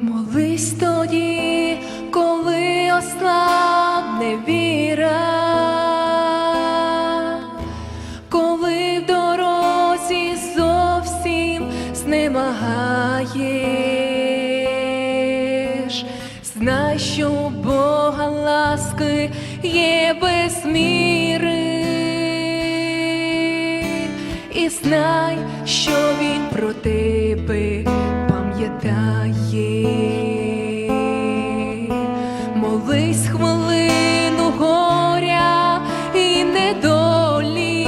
Молись тоді, коли ослабне віра, коли в дорозі зовсім знемагаєш, знай, що у Бога ласки є без міри, і знай, що Він про тебе пам'ятає. Молись хвилину горя і недолі,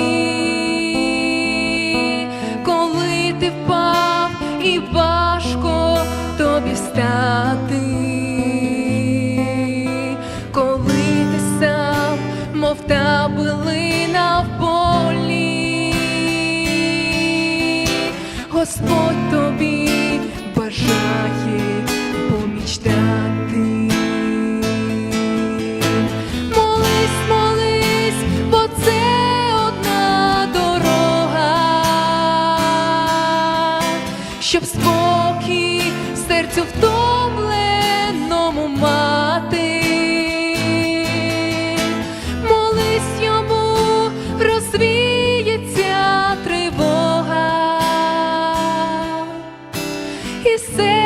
коли ти впав і важко тобі встати, коли ти сам, мов та билина в полі, Господь тобі щоб спокій серцю втомленому і серце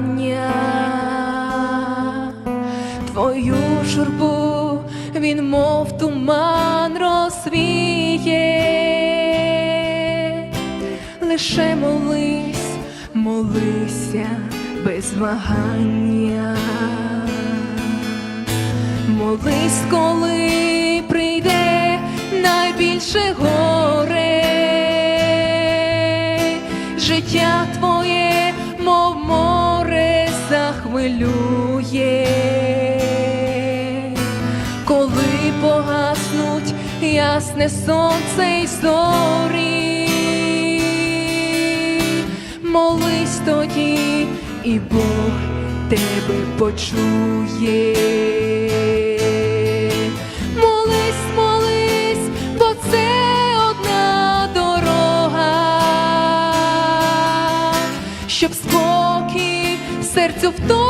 благання, твою журбу він мов туман розвіє, лише молись, молися без вагання. Молись, коли прийде найбільше горе, захвилює, коли погаснуть ясне сонце й зорі, молись тоді, і Бог тебе почує. Щоб спокій серцю втомленому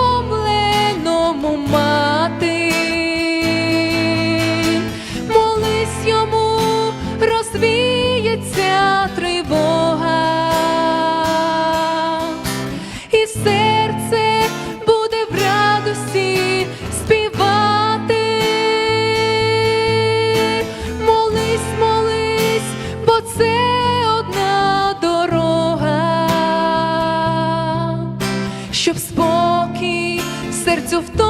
серцю втомленому